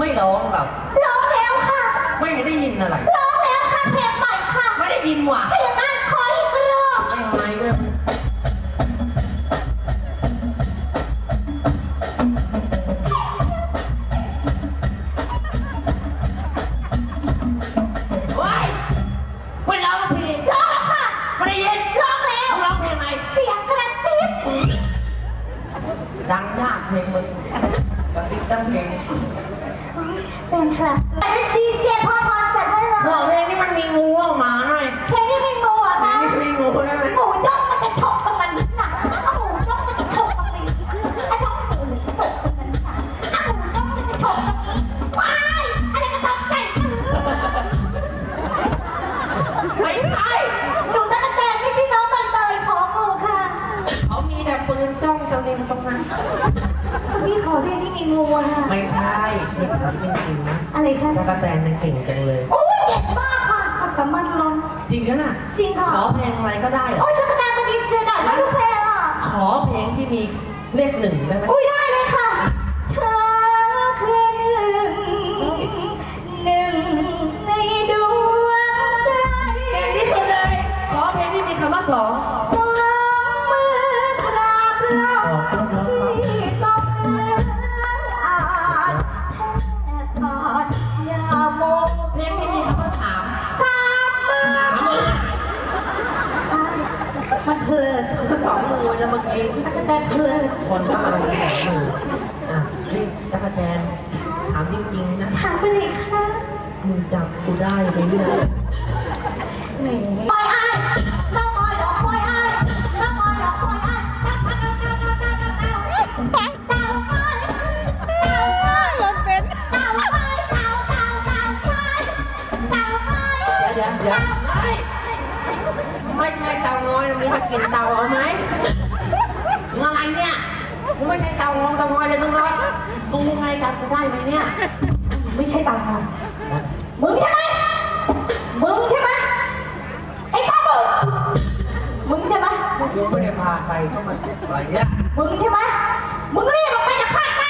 ไม่ได้ยินอะไร ร้องแล้วค่ะเพลงใหม่ค่ะ ไม่ได้ยินว่ะถ้าอย่างนั้นขออีกรอบไม่ไม่ก็ว้ายไม่ร้องเพลงร้องค่ะ ไม่ได้ยินร้องแล้ว ร้องเพลงอะไรเสียงกระซิบดังยากเพลงมึงกระติกตั้งเพลง เป็นค่ะ ที่มีงูอะไม่ใช่นี่เขาจริงๆนะอะไรคะตะกะแตนเนี่ยเก่งจังเลย โอ้ยเจ็บมากค่ะความสามารถล้นจริงนะจริงค่ะขอเพลงอะไรก็ได้เหรอ โอ้ยตะกะแตนมันดีเสียดายนะทุกเพลงอะ ขอเพลงที่มีเลขหนึ่งได้ไหมอุ้ยได้เลยค่ะ มันเพลินสองมือมันละเมื่อกี้ตะกะแต่เพลินคนอะไรแข่นี้ออะนี่ตะกะแตนถามจริงๆนะถามไปไหนคะมึงจับกูได้ไมเนี่แหมปล่อยอ้ายองปล่อยเหรอปล่อยอ้ายต้องปล่อยเหรอปล่อยอ้ายเดี๋ยวเดี๋ยว ไม่ไม่ใช่เตาง้อยตรงนี้จะกินเตาเอาไหมมึงอะไรเนี่ยมึงไม่ใช่เตางองเตางอยเลยมึงร้อยดูไงจำกูได้ไหมเนี่ยไม่ใช่ตังค่ะมึงใช่ไหมมึงใช่ไหมไอ้ป้าบึกมึงใช่ไหมกูไม่ได้พาใครเข้ามาอะไรเนี่ยมึงใช่ไหมมึงรีบออกไปจากภาคใต้